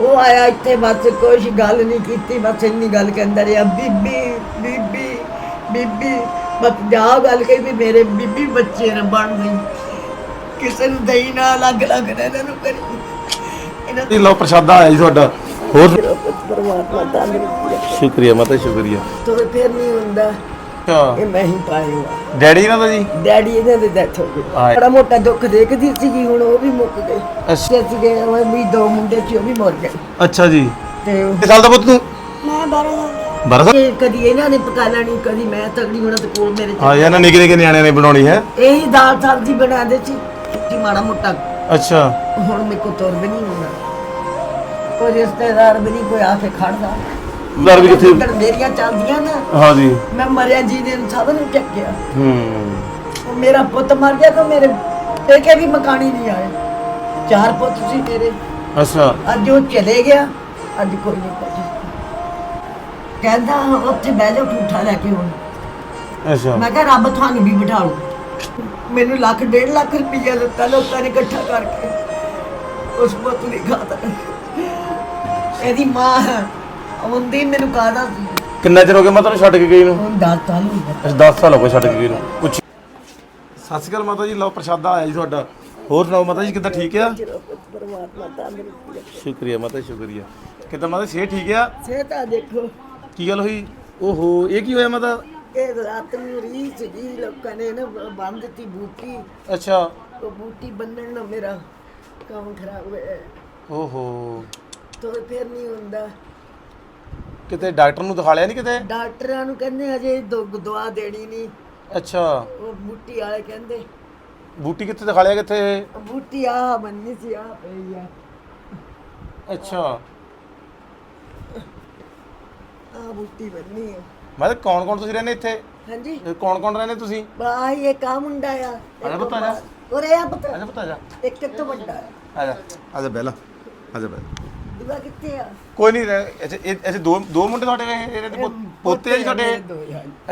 ਉਹ ਆਇਆ ਇੱਥੇ ਬਸ ਕੁਛ ਗੱਲ ਨਹੀਂ ਕੀਤੀ ਬਸ ਇੰਨੀ ਗੱਲ ਕਹਿੰਦਾ ਰਿਹਾ ਬੀਬੀ ਬੀਬੀ ਬੀਬੀ ਬਸ ਜਾ ਗੱਲ ਕਹੀ ਵੀ ਮੇਰੇ ਬੀਬੀ ਬੱਚੇ ਨਾ ਬਣ ਗਈ। ਕਿਸੇ ਨੂੰ ਦਈ ਨਾ ਅਲੱਗ ਅਲੱਗ ਨਾ ਇਹਨਾਂ ਨੂੰ ਕਰੀ। ਇਹਨਾਂ ਇਹ ਲਓ ਪ੍ਰਸ਼ਾਦਾ ਆਇਆ ਜੀ ਤੁਹਾਡਾ। ਹੋਰ? ਦਾ ਪਰਮਾਤਮਾ ਰੱਖੇ। ਸ਼ੁਕਰੀਆ ਮਾਤਾ ਸ਼ੁਕਰੀਆ। ਤੋਂ ਫਿਰ ਨਹੀਂ ਹੁੰਦਾ। ਅੱਛਾ। ਇਹ ਮੈਂ ਹੀ ਪਾਇਆ ਹੋਇਆ ਡੈਡੀ ਇਹਨਾਂ ਦਾ ਜੀ? ਡੈਡੀ ਇਹਨਾਂ ਦੇ ਡੈਥ ਹੋ ਗਈ ਹਾਏ। ਬੜਾ ਮੋਟਾ ਦੁੱਖ ਦੇਖਦੀ ਸੀਗੀ ਹੁਣ ਉਹ ਵੀ ਮੁੱਕ ਗਏ। ਅੱਛਾ। ਅਸੀਂ ਗਏ ਉਹ ਵੀ ਦੋ ਮੁੰਡੇ ਸੀ ਉਹ ਵੀ ਮਰ ਗਏ। ਅੱਛਾ ਜੀ। ਤੇ ਉਹ- ਕਿੰਨੇ ਸਾਲ ਦਾ ਪੁੱਤ ਤੂੰ? ਮੈਂ 12 ਸਾਲ ਦਾ। 12 ਸਾਲ? ਇਹ ਕਦੀ ਇਹਨਾਂ ਨੇ ਪਕਾ ਲੈਣੀ ਕਦੀ ਮੈਂ ਤਗੜੀ ਹੋਣਾ ਤੇ ਕੋਲ ਮੇਰੇ ਹਾਂ ਇਹਨਾਂ ਨਿੱਕੇ ਨਿੱਕੇ ਨਿਆਣਿਆਂ ਨੇ ਬਣਾਉਣੀ ਹੈ। ਇਹੀ ਦਾਲ ਸਬਜ਼ੀ ਬਣਾਉਂਦੇ ਸੀ ਕਿ ਮਾੜਾ ਮੋਟਾ। ਅੱਛਾ। ਹੁਣ ਮੇਰੇ ਕੋ ਤੁਰ ਵੀ ਨਹੀਂ ਹੁੰਦਾ ਕੋਈ ਰਿਸ਼ਤੇਦਾਰ ਵੀ ਨਹੀਂ ਕੋਈ ਆ ਕੇ ਖੜਦਾ। ਦਰ ਵੀ ਕਿੱਥੇ ਜਿੱਦਣ ਮੇਰੀਆਂ ਚੱਲਦੀਆਂ ਨਾ ਹਾਂ ਜੀ ਮੈਂ ਮਰਿਆ ਜੀ ਨੇ ਸਭ ਨੂੰ ਚੱਕਿਆ। ਹੂੰ। ਉਹ ਮੇਰਾ ਪੁੱਤ ਮਰ ਗਿਆ ਤਾਂ ਮੇਰੇ ਪੇਕੇ ਵੀ ਮਕਾਨੀ ਨਹੀਂ ਆਏ। ਚਾਰ ਪੁੱਤ ਸੀ ਮੇਰੇ। ਅੱਛਾ। ਅੱਜ ਉਹ ਚਲੇ ਗਿਆ। ਅੱਜ ਕੋਈ ਨਹੀਂ ਪਹੁੰਚਿਆ ਕਹਿੰਦਾ ਉੱਥੇ ਬਹਿ ਜਾ ਠੂਠਾ ਲੈ ਕੇ ਹੁਣ ਅੱਛਾ। ਮੈਂ ਕਿਹਾ ਰੱਬ ਤੁਹਾਨੂੰ ਵੀ ਬਿਠਾ ਲੂ ਮੈਨੂੰ ਲੱਖ ਡੇਢ ਲੱਖ ਰੁਪਈਆ ਦਿੱਤਾ ਲੋਕਾਂ ਨੇ ਇਕੱਠਾ ਕਰਕੇ। ਉਸ ਪੁੱਤ ਦੀ ਖਾਤਰ। ਇਹਦੀ ਮਾਂ ਹੁੰਦੀ ਮੈਨੂੰ ਕਹਦਾ ਸੀ? ਕਿੰਨਾ ਚਿਰ ਹੋ ਗਿਆ ਮਾਤਾ ਨੂੰ ਛੱਡ ਕੇ ਗਈ ਨੂੰ? ਹੁਣ ਦਸ ਸਾਲ ਹੋ ਗਏ। ਅੱਛਾ 10 ਸਾਲ ਹੋ ਗਏ ਛੱਡ ਕੇ ਗਈ ਨੂੰ। ਪੁੱਛ ਸਤਿ ਸ਼੍ਰੀ ਅਕਾਲ ਮਾਤਾ ਜੀ ਲਓ ਪ੍ਰਸ਼ਾਦਾ ਆਇਆ ਜੀ ਤੁਹਾਡਾ। ਹੋਰ ਸੁਣਾਓ ਮਾਤਾ ਜੀ ਕਿੱਦਾਂ ਠੀਕ ਆ? ਪਰਮਾਤਮਾ ਰੱਖੇ। ਸ਼ੁਕਰੀਆ ਮਾਤਾ ਸ਼ੁਕਰੀਆ। ਕਿੱਦਾਂ ਮਾਤਾ ਸਿਹਤ ਠੀਕ ਆ? ਸਿਹਤ ਆ ਦੇਖੋ। ਕੀ ਗੱਲ ਹੋਈ? ਓਹੋ ਇਹ ਕੀ ਹੋਇਆ ਮਾਤਾ? ਇਹ ਰਾਤ ਨੂੰ ਰੀ ਸੀਗੀ ਲੋਕਾਂ ਨੇ ਨਾ ਬੰਨ ਦਿੱਤੀ ਬੂਟੀ। ਅੱਛਾ। ਉਹ ਬੂਟੀ ਬੰਨਣ ਨਾਲ ਮੇਰਾ ਕੰਮ ਖਰਾਬ ਹੋਇਆ। ਓਹੋ। ਤੋਂ ਫਿਰ ਨਹੀਂ ਹੁੰਦਾ। ਕਿਤੇ ਡਾਕਟਰ ਨੂੰ ਦਿਖਾ ਲਿਆ ਨਹੀਂ ਕਿਤੇ? ਡਾਕਟਰਾਂ ਨੂੰ ਕਹਿੰਦੇ ਅਜੇ ਦੋ ਦਵਾ ਦੇਣੀ ਨਹੀਂ ਅੱਛਾ। ਉਹ ਬੂਟੀ ਵਾਲੇ ਕਹਿੰਦੇ। ਬੂਟੀ ਕਿੱਥੇ ਦਿਖਾ ਲਿਆ ਕਿੱਥੇ? ਬੂਟੀ ਆ ਬੰਨੀ ਸੀ ਆ ਪਈ ਆ। ਅੱਛਾ। ਆ ਬੂਟੀ ਬੰਨੀ ਆ। ਮੈਂ ਕੌਣ ਕੌਣ ਤੁਸੀਂ ਰਹਿੰਦੇ ਇੱਥੇ? ਹਾਂਜੀ। ਕੌਣ ਕੌਣ ਰਹਿੰਦੇ ਤੁਸੀਂ? ਬਾਈ ਇਹ ਕਾ ਮੁੰਡਾ ਆ। ਆ ਜਾ ਪੁੱਤ, ਆ ਜਾ। ਉਰੇ ਆ ਪੁੱਤ। ਆਜਾ ਪਤਾ ਜਾ ਇੱਕ ਤੋਂ ਵੱਡਾ ਆ। ਆਜਾ ਆਜਾ ਬੈਲਾ ਆਜਾ ਬੈਲਾ ਦੂਆ ਕਿੱਥੇ ਆ? ਕੋਈ ਨਹੀਂ ਅੱਛਾ ਇਹ ਅੱਛਾ ਦੋ ਦੋ ਮੁੰਡੇ ਤੁਹਾਡੇ ਇਹ- ਇਹਦੇ ਪੋ- ਪੋਤੇ ਆ ਜੀ ਤੁਹਾਡੇ? ਦੋ।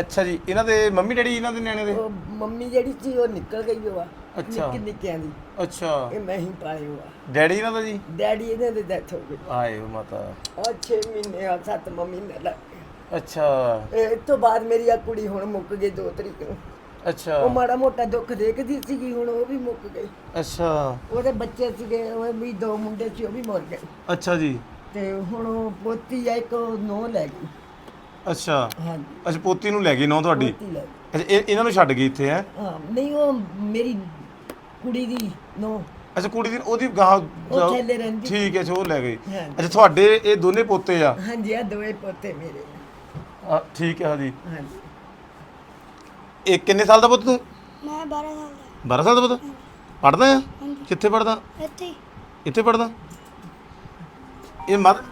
ਅੱਛਾ ਜੀ ਇਹਨਾਂ ਦੇ ਮੰਮੀ ਡੈਡੀ ਇਹਨਾਂ ਦੇ ਨਿਆਣੇ ਦੇ? ਉਹ ਮੰਮੀ ਜਿਹੜੀ ਸੀ ਉਹ ਨਿਕਲ ਗਈ ਹੋਆ ਅੱਛਾ। ਨਿੱਕੀ ਨਿੱਕਿਆਂ ਦੀ। ਇਹ ਅੱਛਾ ਮੈਂ ਹੀ ਪਾਏ ਹੋਆ ਡੈਡੀ ਇਹਨਾਂ ਦਾ ਜੀ? ਡੈਡੀ ਇਹਦੇ ਦੇ ਡੈਥ ਹੋ ਗਈ ਆਏ ਹੋ ਮਾਤਾ। ਆ 6 ਮਹੀਨੇ ਆ 7 ਮਹੀਨੇ ਲੱਗ ਗਏ। ਅੱਛਾ। ਇਹ ਤੋਂ ਬਾਅਦ ਮੇਰੀ ਆ ਕੁੜੀ ਹੁਣ ਮੁੱਕ ਗਈ 2 ਤਰੀਕ ਨੂੰ। ਅੱਛਾ। ਉਹ ਮਾੜਾ ਮੋਟਾ ਦੁੱਖ ਦੇਖਦੀ ਸੀਗੀ ਹੁਣ ਉਹ ਵੀ ਮੁੱਕ ਗਈ। ਅੱਛਾ। ਉਹਦੇ ਬੱਚੇ ਸੀਗੇ ਉਹ ਵੀ ਦੋ ਮੁੰਡੇ ਸੀ ਉਹ ਵੀ ਮਰ ਗਏ। ਅੱਛਾ ਜੀ। ਤੇ ਹੁਣ ਉਹ ਪੋਤੀ ਆ ਇੱਕ ਨੋ ਲੈ ਗਈ। ਅੱਛਾ। ਹਾਂਜੀ। ਅੱਛਾ ਪੋਤੀ ਨੂੰ ਲੈ ਗਈ ਨੌ ਤੁਹਾਡੀ? ਪੋਤੀ ਲੈ ਗਈ। ਅੱਛਾ ਇਹ ਇਹਨਾਂ ਨੂੰ ਛੱਡ ਗਈ ਇੱਥੇ ਹੈ? ਹਾਂ ਨਹੀਂ ਉਹ ਮੇਰੀ ਕੁੜੀ ਦੀ ਨੋ। ਅੱਛਾ ਕੁੜੀ ਦੀ ਉਹਦੀ ਗਾਂ ਉਹ ਥੱਲੇ ਰਹਿੰਦੀ ਠੀਕ ਹੈ ਅੱਛਾ ਉਹ ਲੈ ਗਈ। ਹਾਂਜੀ। ਅੱਛਾ ਤੁਹਾਡੇ ਇਹ ਦੋਨੇ ਪੋਤੇ ਆ? ਹਾਂਜੀ ਆ ਦੋਏ ਪੋਤੇ ਮੇਰੇ। ਆ, ਠੀਕ ਹੈ ਜੀ ਹਾਂਜੀ। ਇਹ ਕਿੰਨੇ ਸਾਲ ਦਾ ਪੁੱਤ ਤੂੰ? ਮੈਂ 12 ਸਾਲ ਦਾ। 12 ਸਾਲ ਦਾ ਪੁੱਤ? ਪੜਦਾ ਆ? ਕਿੱਥੇ ਪੜਦਾ ਇੱਥੇ ਹੀ। ਇੱਥੇ ਪੜਦਾ ਇਹ ਮਤ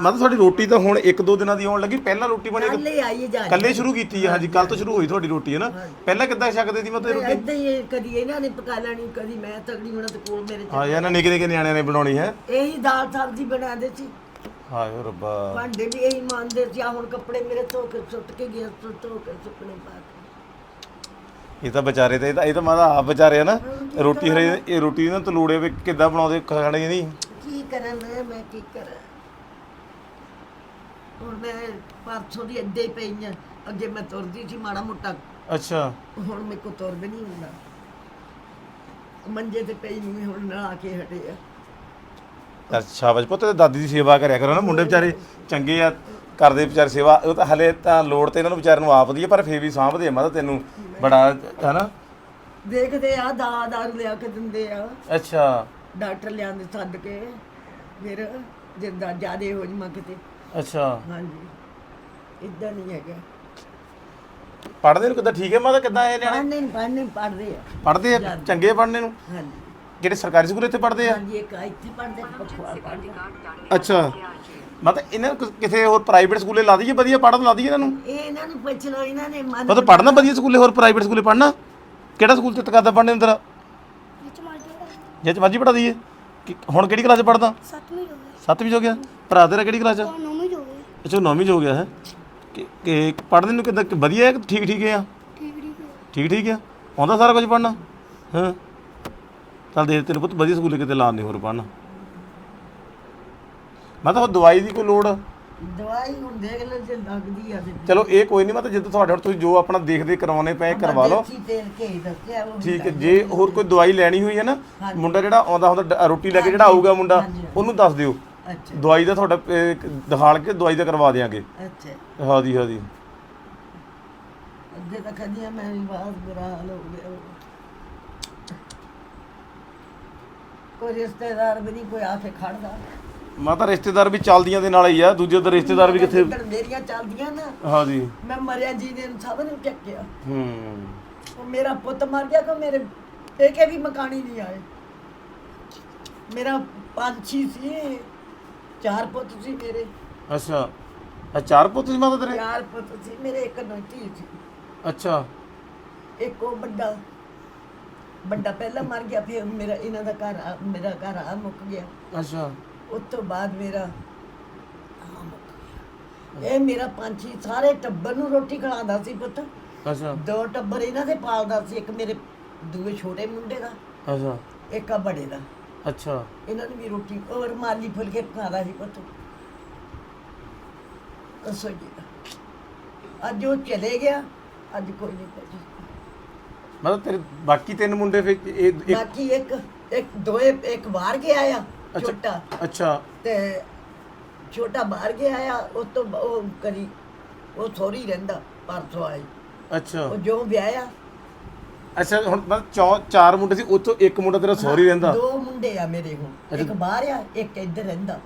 ਮਤ ਤੁਹਾਡੀ ਰੋਟੀ ਤਾਂ ਹੁਣ ਇੱਕ ਦੋ ਦਿਨਾਂ ਦੀ ਆਉਣ ਲੱਗੀ ਪਹਿਲਾਂ ਰੋਟੀ ਬਣੀ ਕੱਲ ਹੀ ਆਈ ਜਾ ਕੱਲੇ ਸ਼ੁਰੂ ਕੀਤੀ ਹੈ ਹਾਂਜੀ ਕੱਲ ਤੋਂ ਸ਼ੁਰੂ ਹੋਈ ਤੁਹਾਡੀ ਰੋਟੀ ਹੈ ਨਾ? ਪਹਿਲਾਂ ਕਿੱਦਾਂ ਛਕਦੇ ਸੀ ਮਤਲਬ ਰੋਟੀ? ਏਦਾਂ ਹੀ ਇਹ ਕਦੀ ਇਹਨਾਂ ਨੇ ਪਕਾ ਲੈਣੀ ਕਦੀ ਮੈਂ ਤਗੜੀ ਹੋਣਾ ਤੇ ਕੋਲ ਮੇਰੇ ਹਾਂ ਇਹਨਾਂ ਨਿੱਕੇ ਨਿੱਕੇ ਨਿਆਣਿਆਂ ਨੇ ਬਣਾਉਣੀ ਹੈ? ਇਹੀ ਦਾਲ ਸਬਜ਼ੀ ਬਣਾਉਂਦੇ ਸੀ। ਹਾਏ ਰੱਬਾ। ਭਾਂਡੇ ਵੀ ਇਹੀ ਮੰਨਦੇ ਸੀ ਆ ਹੁਣ ਕੱਪੜੇ ਮੇਰੇ ਧੋ ਕੇ ਸੁੱਟ ਕੇ ਗਿਆ ਧੋ ਧੋ ਕੇ ਸੁੱਕਣੇ ਪਾ ਕੇ। ਇਹ ਤਾਂ ਵਿਚਾਰੇ ਤੇ ਇਹ ਤਾਂ ਇਹ ਤਾਂ ਮਾਦਾ ਆਪ ਵਿਚਾਰੇ ਆ ਨਾ। ਰੋਟੀ ਹਰੇ ਇਹ ਰੋਟੀ ਨਾ ਤਲੂੜੇ ਵੀ ਕਿੱਦਾਂ ਬਣਾਉਂਦੇ ਖਾਣੇ ਨਹੀਂ। ਕੀ ਕਰਾਂ ਮੈਂ ਮੈਂ ਕੀ ਕਰਾਂ? ਹੁਣ ਮੈਂ ਪਰਸੋਂ ਦੀ ਅੱਡੇ ਹੀ ਪਈ ਆ ਅੱਗੇ ਮੈਂ ਤੁਰਦੀ ਸੀ ਮਾੜਾ ਮੋਟਾ। ਅੱਛਾ। ਹੁਣ ਮੇਰੇ ਕੋ ਤੁਰ ਵੀ ਨਹੀਂ ਹੁੰਦਾ। ਮੰਜੇ ਤੇ ਪਈ ਨੂੰ ਹੁਣ ਨਾ ਆ ਕੇ ਹਟੇ ਆ। ਤਾਂ ਸ਼ਾਬਾਸ਼ ਪੁੱਤ ਤੇ ਦਾਦੀ ਦੀ ਸੇਵਾ ਕਰਿਆ ਕਰੋ ਨਾ ਮੁੰਡੇ ਵਿਚਾਰੇ ਚੰਗੇ ਆ ਕਰਦੇ ਵਿਚਾਰੇ ਸੇਵਾ ਉਹ ਤਾਂ ਹਲੇ ਤਾਂ ਲੋੜ ਤੇ ਇਹਨਾਂ ਨੂੰ ਵਿਚਾਰਿਆਂ ਨੂੰ ਆਪ ਦੀ ਹੈ ਪਰ ਫੇਰ ਵੀ ਸਾਂਭਦੇ ਆ ਮਾਤਾ ਤੈਨੂੰ। ਬੜਾ ਹੈਨਾ? ਦੇਖਦੇ ਆ ਦਾ ਦਾਰੂ ਲਿਆ ਕੇ ਦਿੰਦੇ ਆ। ਅੱਛਾ। ਡਾਕਟਰ ਲਿਆਂਦੇ ਸੱਦ ਕੇ ਫਿਰ ਜਿੰਦਾ ਜਿਆਦੇ ਹੋ ਜਮਾ ਕਿਤੇ। ਅੱਛਾ। ਹਾਂਜੀ। ਇਦਾਂ ਨਹੀਂ ਹੈਗਾ। ਪੜ੍ਹਦੇ ਨੂੰ ਕਿੱਦਾਂ ਠੀਕ ਹੈ ਮਾਤਾ ਕਿੱਦਾਂ ਇਹ ਨਿਆਣੇ? ਪੜ੍ਹਨੇ ਪੜ੍ਹਨੇ ਪੜ੍ਹਦੇ ਆ। ਪੜ੍ਹਦੇ ਆ ਚੰਗੇ ਆ ਪੜ੍ਹਨੇ ਨੂੰ? ਹਾਂਜੀ। ਜਿਹੜੇ ਸਰਕਾਰੀ ਸਕੂਲ ਇੱਥੇ ਪੜ੍ਹਦੇ ਆ? ਹਾਂਜੀ ਇੱਕ ਇੱਥੇ ਪੜ੍ਹਦੇ ਪਖਵਾਲ ਪੜ੍ਹਦੇ ਅੱਛਾ। ਮਤਲਬ ਇਹਨਾਂ ਨੂੰ ਕਿਸ- ਕਿਸੇ ਹੋਰ ਪ੍ਰਾਈਵੇਟ ਸਕੂਲੇ ਲਾ ਦਈਏ ਵਧੀਆ ਪੜ੍ਹਨ ਲਾ ਦਈਏ ਇਹਨਾਂ ਨੂੰ। ਇਹ ਇਹਨਾਂ ਨੂੰ ਪੁੱਛ ਲਓ ਇਹਨਾਂ ਨੇ ਮਨ ਮਤਲਬ ਪੜ੍ਹਨਾ ਵਧੀਆ ਸਕੂਲੇ ਹੋਰ ਪ੍ਰਾਈਵੇਟ ਸਕੂਲੇ ਪੜ੍ਹਨਾ। ਕਿਹੜਾ ਸਕੂਲ ਤੇ ਕਰਦਾ ਪੜ੍ਹਨੇ ਨੂੰ ਤੇਰਾ ਵਿੱਚ ਮਾਰਜਾ ਜੇ ਚ ਮਰਜ਼ੀ ਪੜ੍ਹਾ ਦਈਏ। ਕਿ ਹੁਣ ਕਿਹੜੀ ਕਲਾਸ ਚ ਪੜ੍ਹਦਾ? 7ਵੀਂ ਹੋ ਗਈ। ਸੱਤਵੀਂ ਚ ਹੋ ਗਿਆ? ਭਰਾ ਤੇਰਾ ਕਿਹੜੀ ਕਲਾਸ ਚ? ਤਾਂ 9ਵੀਂ ਹੋ ਗਈ ਅੱਛਾ ਨੌਵੀਂ ਚ ਹੋ ਗਿਆ ਹੈ? ਕਿ ਕਿ ਪੜ੍ਹਨ ਨੂੰ ਕਿੱਦਾਂ ਵਧੀਆ ਹੈ ਕਿ ਠੀਕ ਠੀਕ ਹੈ? ਠੀਕ ਠੀਕ ਹੈ। ਠੀਕ ਠੀਕ ਆ ਆਉਂਦਾ ਸਾਰਾ ਕੁਝ ਪੜ੍ਹਨਾ? ਹਾਂ? ਚੱਲ ਦੇ ਤੈਨੂੰ ਪੁੱਤ ਵਧੀਆ ਸਕੂਲੇ ਕਿਤੇ ਲਾਣ ਨਹੀਂ ਹੋਰ ਪੜ੍ਹਨਾ। ਮਤਲਬ ਉਹ ਦਵਾਈ ਦੀ ਕੋਈ ਲੋੜ? ਦਵਾਈ ਹੁਣ ਦੇਖ ਲੈ ਜੇ ਲੱਗਦੀ ਆ ਤੇ ਚਲੋ ਇਹ ਕੋਈ ਨਹੀਂ ਮਤਲਬ ਜਦੋਂ ਤੁਹਾਡੇ ਹੁਣ ਤੁਸੀਂ ਜੋ ਆਪਣਾ ਦੇਖਦੇ ਕਰਵਾਉਣੇ ਪਏ ਕਰਵਾ ਲਓ। ਦੇਸੀ ਤੇਲ ਕੇ ਦੱਸਿਆ ਉਹ ਠੀਕ ਹੈ ਜੇ ਹੋਰ ਕੋਈ ਦਵਾਈ ਲੈਣੀ ਹੋਈ ਹੈ ਨਾ ਹਾਂਜੀ। ਮੁੰਡਾ ਜਿਹੜਾ ਆਉਂਦਾ ਹੁੰਦਾ ਡ- ਰੋਟੀ ਲੈ ਕੇ ਜਿਹੜਾ ਆਊਗਾ ਮੁੰਡਾ ਹਾਂਜੀ। ਉਹਨੂੰ ਦੱਸ ਦਿਓ। ਅੱਛਾ। ਦਵਾਈ ਦਾ ਤੁਹਾਡਾ ਅਹ, ਦਿਖਾਲ ਕੇ ਦਵਾਈ ਦਾ ਕਰਵਾ ਦਿਆਂਗੇ। ਅੱਛਾ। ਹਾਂਜੀ ਹਾਂਜੀ। ਅੱਗੇ ਤਾਂ ਕਦੀਆਂ ਮੈਂ ਵੀ ਬਾਤ ਬੁਰਾ ਹਾਲ ਹੋ ਗਿਆ। ਕੋਈ ਰਿਸ਼ਤੇਦਾਰ ਵੀ ਨਹੀਂ ਕੋਈ ਆ ਕੇ ਖੜਦਾ। ਮਾਤਾ ਰਿਸ਼ਤੇਦਾਰ ਵੀ ਚੱਲਦੀਆਂ ਦੇ ਨਾਲ ਹੀ ਆ ਦੂਜੇ ਉਧਰ ਰਿਸ਼ਤੇਦਾਰ ਵੀ ਕਿੱਥੇ ਜਿੱਦਣ ਮੇਰੀਆਂ ਚੱਲਦੀਆਂ ਨਾ। ਹਾਂਜੀ। ਮੈਂ ਮਰਿਆ ਜੀ ਨੇ ਸਭ ਨੂੰ ਚੱਕਿਆ। ਹੂੰ। ਉਹ ਮੇਰਾ ਪੁੱਤ ਮਰ ਗਿਆ ਤਾਂ ਮੇਰੇ ਪੇਕੇ ਵੀ ਮਕਾਨੀ ਨਹੀਂ ਆਏ। ਮੇਰਾ ਪੰਛੀ ਸੀ ਚਾਰ ਪੁੱਤ ਸੀ ਮੇਰੇ। ਅੱਛਾ। ਇਹ ਚਾਰ ਪੁੱਤ ਸੀ ਮਾਤਾ ਤੇਰੇ? ਚਾਰ ਪੁੱਤ ਸੀ ਮੇਰੇ ਇੱਕ ਨੋਤੀ ਸੀ। ਅੱਛਾ। ਇੱਕ ਉਹ ਵੱਡਾ। ਵੱਡਾ ਪਹਿਲਾਂ ਮਰ ਗਿਆ ਫਿਰ ਮੇਰਾ ਇਹਨਾਂ ਦਾ ਘਰ ਆ- ਮੇਰਾ ਘਰ ਆ ਮੁੱਕ ਗਿਆ। ਅੱਛਾ। ਉਸ ਤੋਂ ਬਾਅਦ ਮੇਰਾ ਗਿਆ। ਇਹ ਮੇਰਾ ਪੰਛੀ ਸਾਰੇ ਟੱਬਰ ਨੂੰ ਰੋਟੀ ਖਿਲਾਉਂਦਾ ਸੀ ਪੁੱਤ। ਅੱਛਾ। ਦੋ ਟੱਬਰ ਇਹਨਾਂ ਦੇ ਪਾਲਦਾ ਸੀ ਇੱਕ ਮੇਰੇ ਦੂਏ ਛੋਟੇ ਮੁੰਡੇ ਦਾ ਅੱਛਾ। ਇੱਕ ਆ ਬੜੇ ਦਾ। ਅੱਛਾ। ਇਹਨਾਂ ਨੂੰ ਵੀ ਰੋਟੀ ਔਰ ਮਾਲੀ ਫੁਲਕੇ ਪਕਾਦਾ ਸੀ ਪੁੱਤ। ਦੱਸੋ ਜੀ। ਅੱਜ ਉਹ ਚਲੇ ਗਿਆ ਅੱਜ ਕੋਈ ਨਹੀਂ ਪਹੁੰਚੀ ਮਤਲਬ ਤੇਰੇ ਬਾਕੀ ਤਿੰਨ ਮੁੰਡੇ ਫਿਰ ਇਹ ਇੱਕ ਬਾਕੀ ਇੱਕ ਇੱਕ ਦੋਏ ਇੱਕ ਬਾਹਰ ਗਿਆ ਆ। ਛੋਟਾ। ਅੱਛਾ। ਤੇ ਛੋਟਾ ਬਾਹਰ ਗਿਆ ਆ ਉਸ ਤੋਂ ਬ- ਉਹ ਕਰੀ ਉਹ ਥੋੜੀ ਰਹਿੰਦਾ ਪਰਸੋਂ ਆਈ ਅੱਛਾ। ਉਹ ਜੋ ਵਿਆਹਿਆ। ਅੱਛਾ ਹੁਣ ਮਤਲਬ ਚੌ ਚਾਰ ਮੁੰਡੇ ਸੀ ਉੱਥੋਂ ਇੱਕ ਮੁੰਡਾ ਤੇਰਾ ਸੌਰੀ ਰਹਿੰਦਾ? ਦੋ ਮੁੰਡੇ ਆ ਮੇਰੇ ਹੁਣ। ਇੱਕ ਬਾਹਰ ਆ ਇੱਕ ਇੱਧਰ ਰਹਿੰਦਾ।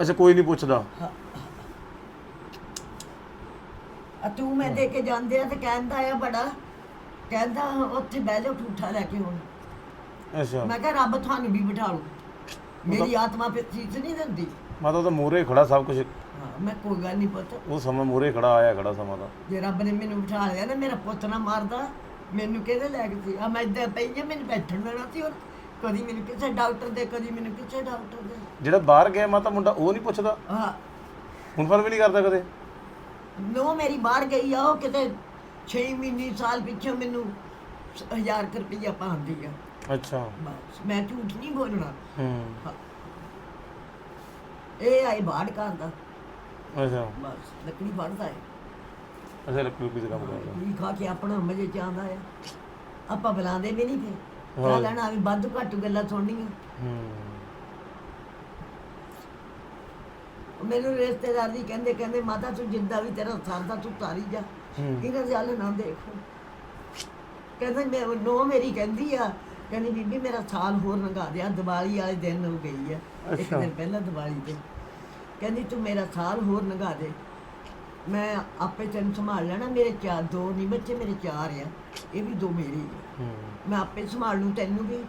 ਅੱਛਾ ਕੋਈ ਨਹੀਂ ਪੁੱਛਦਾ। ਹਾਂ। ਆ ਤੂੰ ਮੈਂ ਦੇ ਕੇ ਜਾਂਦੇ ਆ ਤੇ ਕਹਿੰਦਾ ਆ ਬੜਾ। ਕਹਿੰਦਾ ਉੱਥੇ ਬਹਿ ਜਾ ਠੂਠਾ ਲੈ ਕੇ ਹੁਣ ਅੱਛਾ। ਮੈਂ ਕਿਹਾ ਰੱਬ ਤੁਹਾਨੂੰ ਵੀ ਬਿਠਾ ਲੂ ਮੇਰੀ ਆਤਮਾ ਫਿਰ ਚੀਜ਼ ਨਹੀਂ ਦਿੰਦੀ। ਮਾਤਾ ਤਾਂ ਮੂਰੇ ਖੜਾ ਸਭ ਕੁਝ ਹਾਂ ਮੈਂ ਕੋਈ ਗੱਲ ਨਹੀਂ ਪੁੱਤ। ਉਹ ਸਮਾਂ ਮੂਰੇ ਖੜਾ ਆਇਆ ਖੜਾ ਸਮਾਂ ਦਾ ਜੇ ਰੱਬ ਨੇ ਮੈਨੂੰ ਬਿਠਾ ਲਿਆ ਨਾ ਮੇਰਾ ਪੁੱਤ ਨਾ ਮਾਰਦਾ ਮੈਨੂੰ ਕਿਹਦੇ ਲੈ ਕੇ ਸੀ? ਆ ਮੈਂ ਇੱਦਾਂ ਪਈ ਆ ਮੈਨੂੰ ਬੈਠਣ ਦੇਣਾ ਸੀ ਹੋਰ ਕਦੀ ਮੈਨੂੰ ਕਿਸੇ ਡਾਕਟਰ ਦੇ ਕਦੀ ਮੈਨੂੰ ਕਿਸੇ ਡਾਕਟਰ ਦੇ। ਜਿਹੜਾ ਬਾਹਰ ਗਿਆ ਮਾਤਾ ਮੁੰਡਾ ਉਹ ਨਹੀਂ ਪੁੱਛਦਾ। ਹਾਂ। ਹੁਣ ਫੋਨ ਵੀ ਨਹੀਂ ਕਰਦਾ ਕਦੇ। ਨੋ ਮੇਰੀ ਬਾਹਰ ਗਈ ਆ ਉਹ ਕਿਤੇ 6 ਮਹੀਨੇ ਸਾਲ ਪਿੱਛੋਂ ਮੈਨੂੰ 1000 ਰੁਪਈਆ ਪਾਉਂਦੀ ਆ। ਅੱਛਾ। ਬਸ ਮੈਂ ਝੂਠ ਨਹੀਂ ਬੋਲਣਾ। ਹੂੰ। ਹਾਂ। ਇਹ ਆਈ ਬਾੜ ਕਰਦਾ ਅੱਛਾ। ਬਸ ਲੱਕੜੀ ਫੜਦਾ ਹੈ ਅੱਛਾ ਲੱਕੜੀ ਪੀਸ ਕੰਮ ਕਰਦਾ। ਖਾ ਕੇ ਆਪਣਾ ਮਜ਼ੇ ਚ ਆਉਂਦਾ ਆ ਆਪਾਂ ਬੁਲਾਉਂਦੇ ਵੀ ਨਹੀਂ ਫਿਰ। ਹਾਂ। ਕਹ ਲੈਣਾ ਵੀ ਵਾਧੂ ਘੱਟ ਗੱਲਾਂ ਸੁਣਨੀਆਂ। ਹੂੰ। ਮੈਨੂੰ ਰਿਸ਼ਤੇਦਾਰ ਜੀ ਕਹਿੰਦੇ ਕਹਿੰਦੇ ਮਾਤਾ ਤੂੰ ਜਿੱਦਾਂ ਵੀ ਤੇਰਾ ਸਰਦਾ ਤੂੰ ਤਾਰੀ ਜਾ। ਹੂੰ। ਇਹਨਾਂ ਦੇ ਹਾਲ ਨਾ ਦੇਖ। ਕਹਿੰਦੇ ਮੈਂ ਨੋ ਮੇਰੀ ਕਹਿੰਦੀ ਆ ਕਹਿੰਦੀ ਬੀਬੀ ਮੇਰਾ ਸਾਲ ਹੋਰ ਲੰਘਾ ਦਿਆ ਦੀਵਾਲੀ ਵਾਲੇ ਦਿਨ ਹੋ ਗਈ ਆ ਇੱਕ ਅੱਛਾ। ਦਿਨ ਪਹਿਲਾਂ ਦੀਵਾਲੀ ਤੇ। ਕਹਿੰਦੀ ਤੂੰ ਮੇਰਾ ਸਾਲ ਹੋਰ ਲੰਘਾ ਦੇ। ਮੈਂ ਆਪੇ ਤੈਨੂੰ ਸੰਭਾਲ ਲੈਣਾ ਮੇਰੇ ਚਾਰ ਦੋ ਨਹੀਂ ਬੱਚੇ ਮੇਰੇ ਚਾਰ ਆ ਇਹ ਵੀ ਦੋ ਮੇਰੇ ਹੀ ਆ। ਹੂੰ। ਮੈਂ ਆਪੇ ਸੰਭਾਲ ਲੂੰ ਤੈਨੂੰ ਵੀ।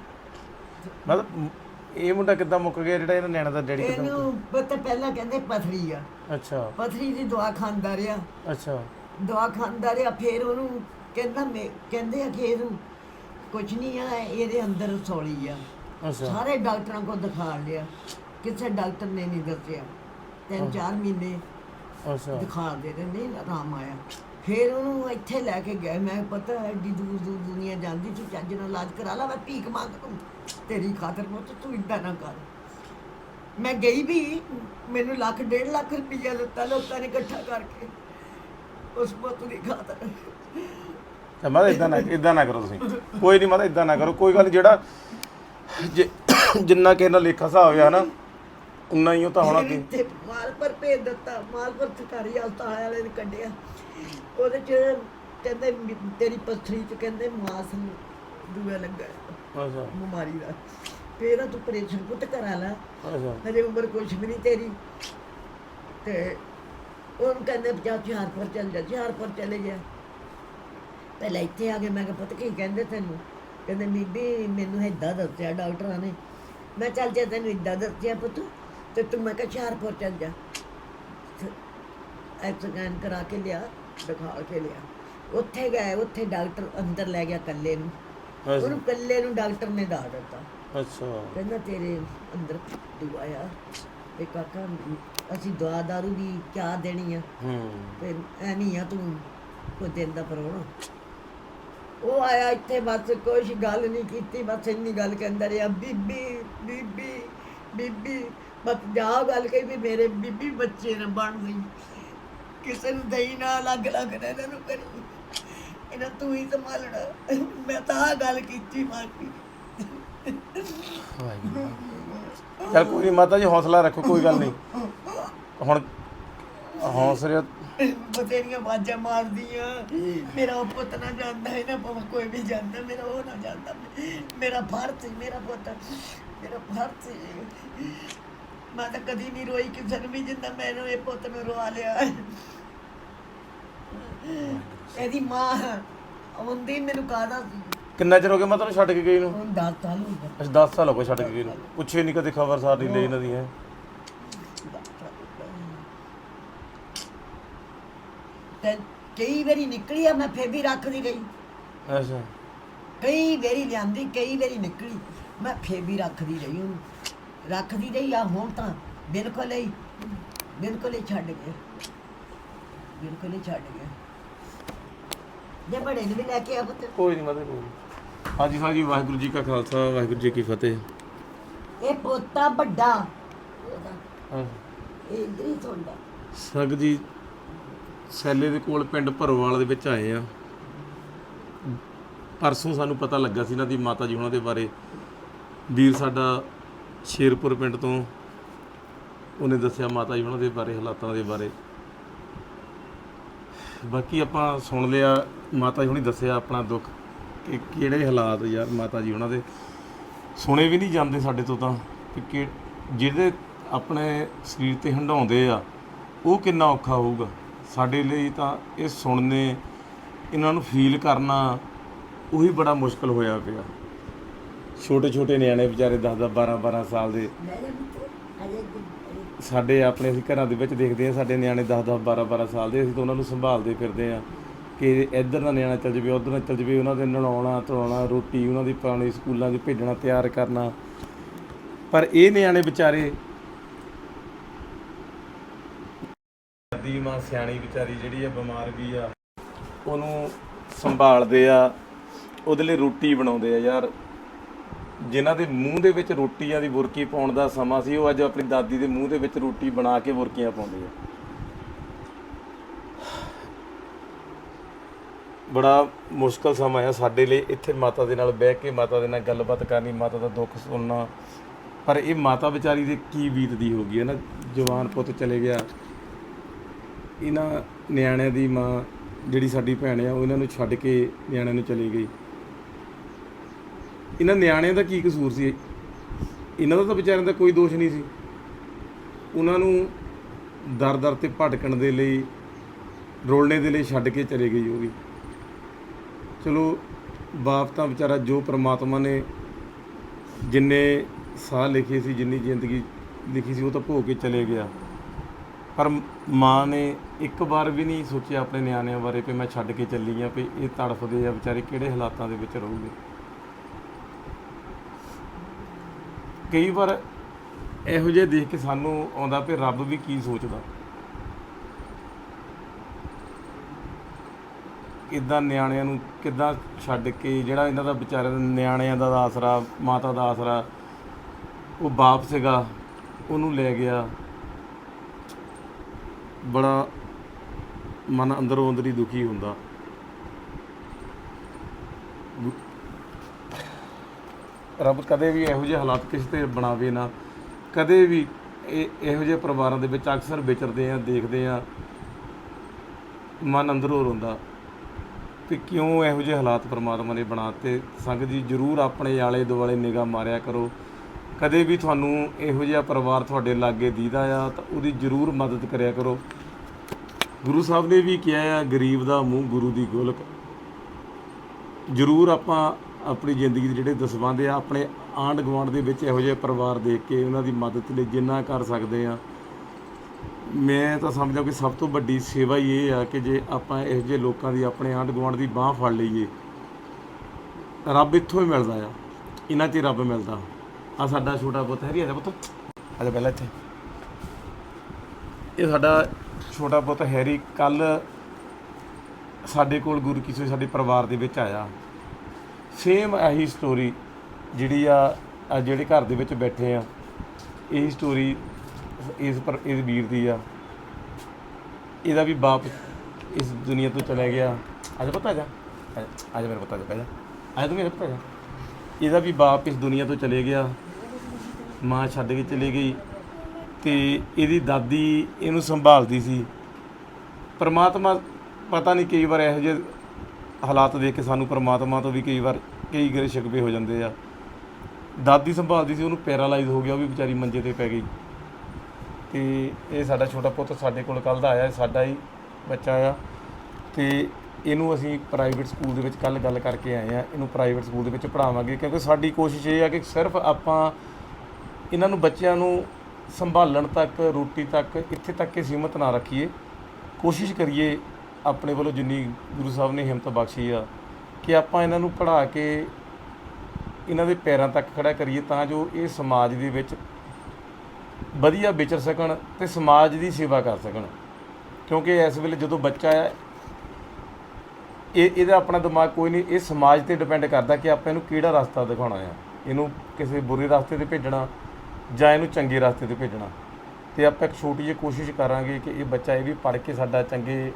ਮਤਲਬ ਮ- ਇਹ ਮੁੰਡਾ ਕਿੱਦਾਂ ਮੁੱਕ ਗਿਆ ਜਿਹੜਾ ਇਹਨਾਂ ਨਿਆਣਾ ਦਾ ਡੈਡੀ ਕਿੱਦਾਂ ਇਹਨੂੰ ਪਤਾ ਪਹਿਲਾਂ ਕਹਿੰਦੇ ਪਥਰੀ ਆ। ਅੱਛਾ। ਪਥਰੀ ਦੀ ਦਵਾ ਖਾਂਦਾ ਰਿਹਾ। ਅੱਛਾ। ਦਵਾ ਖਾਂਦਾ ਰਿਹਾ ਫਿਰ ਉਹਨੂੰ ਕਹਿੰਦਾ ਮੈਂ ਕਹਿੰਦੇ ਆ ਕਿ ਇਹਨੂੰ ਕੁਝ ਨਹੀਂ ਆ ਇਹਦੇ ਅੰਦਰ ਸੌਲੀ ਆ। ਅੱਛਾ। ਸਾਰੇ ਡਾਕਟਰਾਂ ਕੋਲ ਦਿਖਾ ਲਿਆ। ਕਿਸੇ ਡਾਕਟਰ ਨੇ ਨਹੀਂ ਦੱਸਿਆ। ਤਿੰਨ ਚਾਰ ਮਹੀਨੇ ਅੱਛਾ। ਦਿਖਾ ਦੇ ਰਹੇ ਨਹੀਂ ਆਰਾਮ ਆਇਆ। ਫਿਰ ਉਹਨੂੰ ਇੱਥੇ ਲੈ ਕੇ ਗਏ। ਮੈਂ ਪਤਾ ਐਡੀ ਦੂਰ ਦੂਰ ਦੁਨੀਆ ਜਾਂਦੀ ਤੂੰ ਚੱਜ ਨਾਲ ਇਲਾਜ ਕਰਾ ਲਾ ਮੈਂ ਭੀਖ ਮੰਗ ਤੂੰ ਤੇਰੀ ਖਾਤਰ ਪੁੱਤ ਤੂੰ ਇਦਾਂ ਨਾ ਕਰ। ਮੈਂ ਗਈ ਵੀ ਮੈਨੂੰ ਲੱਖ ਡੇਢ ਲੱਖ ਰੁਪਈਆ ਦਿੱਤਾ ਲੋਕਾਂ ਨੇ ਇਕੱਠਾ ਕਰਕੇ। ਉਸ ਪੁੱਤ ਦੀ ਖਾਤਰ। ਤਾਂ ਮਾਤਾ ਇਦਾਂ ਨਾ ਇਦਾਂ ਨਾ ਕਰੋ ਤੁਸੀਂ। ਕੋਈ ਨਹੀਂ ਮਾਤਾ ਇਦਾਂ ਨਾ ਕਰੋ। ਕੋਈ ਗੱਲ ਨੀ, ਜਿਹੜਾ ਜੇ- ਜਿੰਨਾ ਕਿਸੇ ਨਾਲ ਲੇਖਾ ਹਿਸਾਬ ਹੋਇਆ ਨਾ ਉਨਾ ਹੀ ਉਹ ਤਾਂ ਹੋਣਾ ਕੀ ਤੇ ਮਾਲ ਪਰ ਭੇਜ ਦਿੱਤਾ ਮਾਲ ਪਰ ਸਰਕਾਰੀ ਹਸਪਤਾਲ ਵਾਲੇ ਨੇ ਕੱਢਿਆ। ਉਹਦੇ ਚ ਕਹਿੰਦੇ ਵੀ ਤੇਰੀ ਪੱਥਰੀ ਚ ਕਹਿੰਦੇ ਮਾਸ ਦੂਆ ਲੱਗਾ ਹੈ, ਅੱਛਾ। ਬਿਮਾਰੀ ਦਾ। ਫੇਰ ਤੂੰ ਆਪਰੇਸ਼ਨ ਪੁੱਤ ਕਰਾ ਲਾ। ਅੱਛਾ। ਹਜੇ ਉਮਰ ਕੁਛ ਵੀ ਨਹੀਂ ਤੇਰੀ। ਤੇ ਉਹਨੂੰ ਕਹਿੰਦੇ ਜਾ ਹੁਸ਼ਿਆਰਪੁਰ ਚੱਲ ਜਾ ਹੁਸ਼ਿਆਰਪੁਰ ਚਲੇ ਗਿਆ। ਪਹਿਲਾਂ ਇੱਥੇ ਆ ਕੇ ਮੈਂ ਕਿਹਾ ਪੁੱਤ ਕੀ ਕਹਿੰਦੇ ਤੈਨੂੰ? ਕਹਿੰਦੇ ਬੀਬੀ ਮੈਨੂੰ ਏਦਾਂ ਦੱਸਿਆ ਡਾਕਟਰਾਂ ਨੇ। ਮੈਂ ਚੱਲ ਜੇ ਤੈਨੂੰ ਏਦਾਂ ਦੱਸਿਆ ਪੁੱਤ ਤੇ ਤੂੰ ਮੈਂ ਕਿਹਾ ਹੁਸ਼ਿਆਰਪੁਰ ਚੱਲ ਜਾ। ਐਕਸਗੈਨ ਕਰਾ ਕੇ ਲਿਆ ਦਿਖਾ ਕੇ ਲਿਆ। ਉੱਥੇ ਗਏ ਉੱਥੇ ਡਾਕਟਰ ਅੰਦਰ ਲੈ ਗਿਆ ਕੱਲੇ ਨੂੰ। ਉਹਨੂੰ ਕੱਲੇ ਨੂੰ ਡਾਕਟਰ ਨੇ ਦੱਸ ਦਿੱਤਾ। ਅੱਛਾ। ਕਹਿੰਦਾ ਤੇਰੇ ਅੰਦਰ ਦੁਆ ਆ ਤੇ ਕਾਕਾ ਅਸੀਂ ਦਵਾ ਦਾਰੂ ਵੀ ਕਿਆ ਦੇਣੀ ਆ। ਹੂੰ। ਤੇ ਐਵੇਂ ਆ ਤੂੰ ਕੋਈ ਦਿਨ ਦਾ ਪਰੋਣਾ। ਉਹ ਆਇਆ ਇੱਥੇ ਬਸ ਕੋਈ ਗੱਲ ਨਹੀਂ ਕੀਤੀ, ਬਸ ਇੰਨੀ ਗੱਲ ਕਹਿੰਦਾ ਰਿਹਾ ਬੀਬੀ ਬੀਬੀ ਬੀਬੀ। ਬਸ ਜਾ ਗੱਲ ਕਹੀ ਵੀ ਮੇਰੇ ਬੀਬੀ ਬੱਚੇ ਨੇ ਬਣ ਗਈ। ਕਿਸੇ ਨੂੰ ਦਈ ਨਾ ਅਲੱਗ ਅਲੱਗ ਨਾ ਇਹਨਾਂ ਨੂੰ ਕਰੀ। ਇਹਨਾਂ ਤੂੰ ਹੀ ਸੰਭਾਲਣਾ। ਮੈਂ ਤਾਂ ਆਹ ਗੱਲ ਕੀਤੀ ਮਾਸੀ ਚਲ ਕੋਈ ਨੀ ਮਾਤਾ ਜੀ, ਹੌਸਲਾ ਰੱਖੋ, ਕੋਈ ਗੱਲ ਨਹੀਂ। ਹੁਣ ਹੌਸਲੇ ਬਥੇਰੀਆਂ ਬਾਜਾਂ ਮਾਰਦੀਆਂ। ਮੇਰਾ ਉਹ ਪੁੱਤ ਨਾ ਜਾਂਦਾ ਹੈ ਨਾ ਭਾਵੇਂ ਕੋਈ ਵੀ ਜਾਂਦਾ ਮੇਰਾ ਉਹ ਨਾ ਜਾਂਦਾ। ਮੇਰਾ ਫਰਜ਼ ਸੀ ਮੇਰਾ ਪੁੱਤ ਮੇਰਾ ਫਰਜ਼ ਸੀ। ਮੈਂ ਤਾਂ ਕਦੀ ਨਹੀਂ ਰੋਈ ਕਿਸੇ ਨੂੰ ਵੀ ਜਿੰਦਾ ਮੈਨੂੰ ਇਹ ਪੁੱਤ ਨੂੰ ਰਵਾ ਲਿਆ। ਇਹਦੀ ਮਾਂ ਆਉਂਦੀ ਮੈਨੂੰ ਕਾਹਦਾ ਸੀ? ਕਿੰਨਾ ਚਿਰ ਹੋ ਗਿਆ ਨੂੰ ਛੱਡ ਕੇ ਗਈ ਨੂੰ? ਹੁਣ ਦਸ ਸਾਲ ਹੋ ਗਏ। ਅੱਛਾ 10 ਸਾਲ ਹੋ ਗਏ ਛੱਡ ਕੇ ਗਈ ਨੂੰ। ਪੁੱਛੇ ਨਹੀਂ ਕਦੇ ਖਬਰ ਸਾਰ ਨਹੀਂ ਲਈ ਇਹਨਾਂ ਦੀ ਹੈ। ਤੇ ਕਈ ਵਾਰੀ ਨਿਕਲੀ ਆ ਮੈਂ ਫੇਰ ਵੀ ਰੱਖਦੀ ਰਹੀ। ਅੱਛਾ। ਕਈ ਵਾਰੀ ਲਿਆਂਦੀ ਕਈ ਵਾਰੀ ਨਿਕਲੀ। ਮੈਂ ਫੇਰ ਵੀ ਰੱਖਦੀ ਰਹੀ ਉਹਨੂੰ। ਰੱਖਦੀ ਰਹੀ ਆ ਹੁਣ ਤਾਂ ਬਿਲਕੁਲ ਹੀ ਬਿਲਕੁਲ ਹੀ ਛੱਡ ਗਏ ਬਿਲਕੁਲ ਹੀ ਛੱਡ ਗਏ ਜੇ ਬੜੇ ਨੂੰ ਵੀ ਲੈ ਕੇ ਆ ਪੁੱਤ। ਕੋਈ ਨਹੀਂ ਮਾਤਾ ਕੋਈ ਨੀ। ਹਾਂਜੀ ਹਾਂਜੀ ਵਾਹਿਗੁਰੂ ਜੀ ਕਾ ਖਾਲਸਾ ਵਾਹਿਗੁਰੂ ਜੀ ਕੀ ਫਤਿਹ। ਇਹ ਪੋਤਾ ਵੱਡਾ। ਉਹਦਾ ਹਾਂ। ਇਹ ਇਧਰ ਹੀ ਸੰਗ ਜੀ ਸੈਲੇ ਦੇ ਕੋਲ ਪਿੰਡ ਭਰੋਵਾਲ ਦੇ ਵਿੱਚ ਆਏ ਆ। ਪਰਸੋਂ ਸਾਨੂੰ ਪਤਾ ਲੱਗਾ ਸੀ ਇਹਨਾਂ ਦੀ ਮਾਤਾ ਜੀ ਉਹਨਾਂ ਦੇ ਬਾਰੇ। ਵੀਰ ਸਾਡਾ ਸ਼ੇਰਪੁਰ ਪਿੰਡ ਤੋਂ ਉਹਨੇ ਦੱਸਿਆ ਮਾਤਾ ਜੀ ਉਹਨਾਂ ਦੇ ਬਾਰੇ, ਹਾਲਾਤਾਂ ਦੇ ਬਾਰੇ। ਬਾਕੀ ਆਪਾਂ ਸੁਣ ਲਿਆ, ਮਾਤਾ ਜੀ ਹੁਣੀ ਦੱਸਿਆ ਆਪਣਾ ਦੁੱਖ ਕਿ ਕਿਹੜੇ ਹਾਲਾਤ ਯਾਰ ਮਾਤਾ ਜੀ ਉਹਨਾਂ ਦੇ। ਸੁਣੇ ਵੀ ਨਹੀਂ ਜਾਂਦੇ ਸਾਡੇ ਤੋਂ ਤਾਂ ਕਿ ਜਿਹੜੇ ਆਪਣੇ ਸਰੀਰ ਤੇ ਹੰਡਾਉਂਦੇ ਆ, ਉਹ ਕਿੰਨਾ ਔਖਾ ਹੋਊਗਾ। ਸਾਡੇ ਲਈ ਤਾਂ ਇਹ ਸੁਣਨੇ, ਇਹਨਾਂ ਨੂੰ ਫੀਲ ਕਰਨਾ ਉਹੀ ਬੜਾ ਮੁਸ਼ਕਲ ਹੋਇਆ ਪਿਆ। ਛੋਟੇ ਛੋਟੇ ਨਿਆਣੇ ਵਿਚਾਰੇ 10 10 12 12 ਸਾਲ ਦੇ। ਸਾਡੇ ਆਪਣੇ ਅਸੀਂ ਘਰਾਂ ਦੇ ਵਿੱਚ ਦੇਖਦੇ ਆ ਸਾਡੇ ਨਿਆਣੇ 10 10 12 12 ਸਾਲ ਦੇ, ਅਸੀਂ ਤਾਂ ਉਹਨਾਂ ਨੂੰ ਸੰਭਾਲਦੇ ਫਿਰਦੇ ਆ ਕਿ ਇੱਧਰ ਦਾ ਨਿਆਣਾ ਚੱਲ ਜਵੇ, ਉੱਧਰ ਦਾ ਚੱਲ ਜਵੇ, ਉਹਨਾਂ ਦੇ ਨਲਾਉਣਾ ਧਵਾਉਣਾ ਰੋਟੀ, ਉਹਨਾਂ ਦੀ ਪਾਣੀ, ਸਕੂਲਾਂ 'ਚ ਭੇਜਣਾ, ਤਿਆਰ ਕਰਨਾ। ਪਰ ਇਹ ਨਿਆਣੇ ਵਿਚਾਰੇ ਦੀ ਮਾਂ ਸਿਆਣੀ ਵਿਚਾਰੀ ਜਿਹੜੀ ਆ, ਬਿਮਾਰ ਵੀ ਆ। ਉਹਨੂੰ ਸੰਭਾਲਦੇ ਆ, ਉਹਦੇ ਲਈ ਰੋਟੀ ਬਣਾਉਂਦੇ ਆ ਯਾਰ। ਜਿਨ੍ਹਾਂ ਦੇ ਮੂੰਹ ਦੇ ਵਿੱਚ ਰੋਟੀਆਂ ਦੀ ਬੁਰਕੀ ਪਾਉਣ ਦਾ ਸਮਾਂ ਸੀ, ਉਹ ਅੱਜ ਆਪਣੀ ਦਾਦੀ ਦੇ ਮੂੰਹ ਦੇ ਵਿੱਚ ਰੋਟੀ ਬਣਾ ਕੇ ਬੁਰਕੀਆਂ ਪਾਉਂਦੇ ਆ। ਬੜਾ ਮੁਸ਼ਕਲ ਸਮਾਂ ਆ ਸਾਡੇ ਲਈ, ਇੱਥੇ ਮਾਤਾ ਦੇ ਨਾਲ ਬਹਿ ਕੇ ਮਾਤਾ ਦੇ ਨਾਲ ਗੱਲਬਾਤ ਕਰਨੀ, ਮਾਤਾ ਦਾ ਦੁੱਖ ਸੁਣਨਾ। ਪਰ ਇਹ ਮਾਤਾ ਵਿਚਾਰੀ ਦੇ ਕੀ ਬੀਤਦੀ ਹੋਗੀ ਹੈ ਨਾ? ਜਵਾਨ ਪੁੱਤ ਚਲੇ ਗਿਆ। ਇਹਨਾਂ ਨਿਆਣਿਆਂ ਦੀ ਮਾਂ ਜਿਹੜੀ ਸਾਡੀ ਭੈਣ ਆ, ਉਹ ਇਹਨਾਂ ਨੂੰ ਛੱਡ ਕੇ ਨਿਆਣਿਆਂ ਨੂੰ ਚਲੀ ਗਈ। ਇਹਨਾਂ ਨਿਆਣਿਆਂ ਦਾ ਕੀ ਕਸੂਰ ਸੀ? ਇਹਨਾਂ ਦਾ ਤਾਂ ਵਿਚਾਰਿਆਂ ਦਾ ਕੋਈ ਦੋਸ਼ ਨਹੀਂ ਸੀ। ਉਹਨਾਂ ਨੂੰ ਦਰ ਦਰ ਤੇ ਭਟਕਣ ਦੇ ਲਈ, ਰੋਲਣੇ ਦੇ ਲਈ ਛੱਡ ਕੇ ਚਲੇ ਗਈ ਉਹ ਵੀ। ਚਲੋ, ਬਾਪ ਤਾਂ ਵਿਚਾਰਾ ਜੋ ਪ੍ਰਮਾਤਮਾ ਨੇ ਜਿੰਨੇ ਸਾਹ ਲਿਖੇ ਸੀ, ਜਿੰਨੀ ਜ਼ਿੰਦਗੀ ਲਿਖੀ ਸੀ, ਉਹ ਤਾਂ ਭੋਗ ਕੇ ਚਲੇ ਗਿਆ। ਪਰ ਮਾਂ ਨੇ ਇੱਕ ਵਾਰ ਵੀ ਨਹੀਂ ਸੋਚਿਆ ਆਪਣੇ ਨਿਆਣਿਆਂ ਬਾਰੇ ਕਿ ਮੈਂ ਛੱਡ ਕੇ ਚੱਲੀ ਆ ਵੀ ਇਹ ਤੜਫਦੇ ਆ ਵਿਚਾਰੇ ਕਿਹੜੇ ਹਾਲਾਤਾਂ ਦੇ ਵਿੱਚ ਰਹੂਗੇ। ਕਈ ਵਾਰ ਇਹੋ ਜਿਹੇ ਦੇਖ ਕੇ ਸਾਨੂੰ ਆਉਂਦਾ ਵੀ ਰੱਬ ਵੀ ਕੀ ਸੋਚਦਾ। ਇਦਾਂ ਨਿਆਣਿਆਂ ਨੂੰ ਕਿੱਦਾਂ ਛੱਡ ਕੇ ਜਿਹੜਾ ਇਹਨਾਂ ਦਾ ਵਿਚਾਰਿਆਂ ਦਾ ਨਿਆਣਿਆਂ ਦਾ ਆਸਰਾ, ਮਾਤਾ ਦਾ ਆਸਰਾ, ਉਹ ਬਾਪ ਸੀਗਾ, ਉਹਨੂੰ ਲੈ ਗਿਆ। ਬੜਾ ਮਨ ਅੰਦਰੋਂ ਅੰਦਰੀ ਦੁਖੀ ਹੁੰਦਾ। ਰੱਬ ਕਦੇ ਵੀ ਇਹੋ ਜਿਹੇ ਹਾਲਾਤ ਕਿਸੇ ਤੇ ਬਣਾਵੇ ਨਾ। ਕਦੇ ਵੀ ਇਹ ਇਹੋ ਜਿਹੇ ਪਰਿਵਾਰਾਂ ਦੇ ਵਿੱਚ ਅਕਸਰ ਵਿਚਰਦੇ ਆ, ਦੇਖਦੇ ਆ। ਮਨ ਅੰਦਰੋਂ ਰੋਂਦਾ ਕਿ ਕਿਉਂ ਇਹੋ ਜਿਹੇ ਹਾਲਾਤ ਪਰਮਾਤਮਾ ਨੇ ਬਣਾਤੇ। ਸੰਗਤ ਜੀ, ਜਰੂਰ ਆਪਣੇ ਆਲੇ ਦੁਆਲੇ ਨਿਗਾਹ ਮਾਰਿਆ ਕਰੋ। ਕਦੇ ਵੀ ਤੁਹਾਨੂੰ ਇਹੋ ਜਿਹਾ ਪਰਿਵਾਰ ਤੁਹਾਡੇ ਲਾਗੇ ਦੀਦਾ ਆ, ਤਾਂ ਉਹਦੀ ਜਰੂਰ ਮਦਦ ਕਰਿਆ ਕਰੋ। ਗੁਰੂ ਸਾਹਿਬ ਨੇ ਵੀ ਕਿਹਾ ਆ, ਗਰੀਬ ਦਾ ਮੂੰਹ ਗੁਰੂ ਦੀ ਗੋਲਕ। ਜਰੂਰ ਆਪਾਂ ਆਪਣੀ ਜ਼ਿੰਦਗੀ ਦੇ ਜਿਹੜੇ ਦਸਵੰਧ ਆ, ਆਪਣੇ ਆਂਢ ਗੁਆਂਢ ਦੇ ਵਿੱਚ ਇਹੋ ਜਿਹੇ ਪਰਿਵਾਰ ਦੇਖ ਕੇ ਉਹਨਾਂ ਦੀ ਮਦਦ ਲਈ ਜਿੰਨਾ ਕਰ ਸਕਦੇ ਆ। ਮੈਂ ਤਾਂ ਸਮਝਦਾ ਕਿ ਸਭ ਤੋਂ ਵੱਡੀ ਸੇਵਾ ਹੀ ਇਹ ਆ ਕਿ ਜੇ ਆਪਾਂ ਇਹੋ ਜਿਹੇ ਲੋਕਾਂ ਦੀ, ਆਪਣੇ ਆਂਢ ਗੁਆਂਢ ਦੀ ਬਾਹ ਫੜ ਲਈਏ, ਰੱਬ ਇੱਥੋਂ ਹੀ ਮਿਲਦਾ ਆ। ਇਹਨਾਂ 'ਚ ਰੱਬ ਮਿਲਦਾ। ਆ ਸਾਡਾ ਛੋਟਾ ਪੁੱਤ ਹੈਰੀ ਆ ਜਾ ਪੁੱਤ। ਆ ਜਾ ਪਹਿਲਾਂ ਇੱਥੇ। ਇਹ ਸਾਡਾ ਛੋਟਾ ਪੁੱਤ ਹੈਰੀ ਕੱਲ ਸਾਡੇ ਕੋਲ ਗੁਰੂ ਕਿਸੇ ਸਾਡੇ ਪਰਿਵਾਰ ਦੇ ਵਿੱਚ ਆਇਆ। ਸੇਮ ਇਹੀ ਸਟੋਰੀ ਜਿਹੜੀ ਆ ਆ ਜਿਹੜੇ ਘਰ ਦੇ ਵਿੱਚ ਬੈਠੇ ਆ। ਇਹ ਸਟੋਰੀ ਇਸ ਪਰ ਇਸ ਵੀਰ ਦੀ ਆ। ਇਹਦਾ ਵੀ ਬਾਪ ਇਸ ਦੁਨੀਆ ਤੋਂ ਚਲਾ ਗਿਆ। ਅੱਜ ਪਤਾ ਜਾ। ਅੱਜ ਮੇਰੇ ਪਤਾ ਜਾ ਪਹਿਲਾਂ ਅੱਜ ਤੂੰ ਮੇਰੇ ਪਤਾ ਜਾ। ਇਹਦਾ ਵੀ ਬਾਪ ਇਸ ਦੁਨੀਆ ਤੋਂ ਚਲੇ ਗਿਆ। ਮਾਂ ਛੱਡ ਕੇ ਚਲੀ ਗਈ ਤੇ ਇਹਦੀ ਦਾਦੀ ਇਹਨੂੰ ਸੰਭਾਲਦੀ ਸੀ। ਪਰਮਾਤਮਾ ਪਤਾ ਨਹੀਂ ਕਈ ਵਾਰ ਇਹੋ ਜਿਹੇ ਹਾਲਾਤ ਦੇਖ ਕੇ ਸਾਨੂੰ ਪਰਮਾਤਮਾ ਤੋਂ ਵੀ ਕਈ ਵਾਰ ਕਈ ਗਰੇ ਸ਼ਿਕਵੇ ਹੋ ਜਾਂਦੇ ਆ। ਦਾਦੀ ਸੰਭਾਲਦੀ ਸੀ, ਉਹਨੂੰ ਪੈਰਾਲਾਈਜ਼ ਹੋ ਗਿਆ, ਉਹ ਵੀ ਵਿਚਾਰੀ ਮੰਜੇ ਤੇ ਪੈ ਗਈ। ਤੇ ਇਹ ਸਾਡਾ ਛੋਟਾ ਪੁੱਤ ਸਾਡੇ ਕੋਲ ਕੱਲ ਦਾ ਆਇਆ, ਸਾਡਾ ਹੀ ਬੱਚਾ ਆ। ਤੇ ਇਹਨੂੰ ਅਸੀਂ ਪ੍ਰਾਈਵੇਟ ਸਕੂਲ ਦੇ ਵਿੱਚ ਕੱਲ ਗੱਲ ਕਰਕੇ ਆਏ ਆ, ਇਹਨੂੰ ਪ੍ਰਾਈਵੇਟ ਸਕੂਲ ਦੇ ਵਿੱਚ ਪੜਾਵਾਂਗੇ ਕਿਉਂਕਿ ਸਾਡੀ ਕੋਸ਼ਿਸ਼ ਇਹ ਆ ਕਿ ਸਿਰਫ ਆਪਾਂ ਇਹਨਾਂ ਨੂੰ ਬੱਚਿਆਂ ਨੂੰ ਸੰਭਾਲਣ ਤੱਕ, ਰੋਟੀ ਤੱਕ, ਇੱਥੇ ਤੱਕ ਹੀ ਸੀਮਤ ਨਾ ਰੱਖੀਏ। ਕੋਸ਼ਿਸ਼ ਕਰੀਏ ਆਪਣੇ ਵੱਲੋਂ ਜਿੰਨੀ ਗੁਰੂ ਸਾਹਿਬ ਨੇ ਹਿੰਮਤ ਬਖਸ਼ੀ ਆ, ਕਿ ਆਪਾਂ ਇਹਨਾਂ ਨੂੰ ਪੜ੍ਹਾ ਕੇ ਇਹਨਾਂ ਦੇ ਪੈਰਾਂ ਤੱਕ ਖੜਾ ਕਰੀਏ ਤਾਂ ਜੋ ਇਹ ਸਮਾਜ ਦੇ ਵਿੱਚ ਵਧੀਆ ਵਿਚਰ ਸਕਣ ਤੇ ਸਮਾਜ ਦੀ ਸੇਵਾ ਕਰ ਸਕਣ। ਕਿਉਂਕਿ ਇਸ ਵੇਲੇ ਜਦੋਂ ਬੱਚਾ ਹੈ ਇਹ, ਇਹਦਾ ਆਪਣਾ ਦਿਮਾਗ ਕੋਈ ਨਹੀਂ, ਇਹ ਸਮਾਜ ਤੇ ਡਿਪੈਂਡ ਕਰਦਾ ਕਿ ਆਪਾਂ ਇਹਨੂੰ ਕਿਹੜਾ ਰਸਤਾ ਦਿਖਾਉਣਾ ਆ। ਇਹਨੂੰ ਕਿਸੇ ਬੁਰੇ ਰਸਤੇ ਤੇ ਭੇਜਣਾ ਜਾਂ ਇਹਨੂੰ ਚੰਗੇ ਰਸਤੇ ਤੇ ਭੇਜਣਾ। ਤੇ ਆਪਾਂ ਇੱਕ ਛੋਟੀ ਜਿਹੀ ਕੋਸ਼ਿਸ਼ ਕਰਾਂਗੇ ਕਿ ਇਹ ਬੱਚਾ ਇਹ ਵੀ ਪੜ੍ਹ ਕੇ ਸਾਡਾ ਚੰਗੇ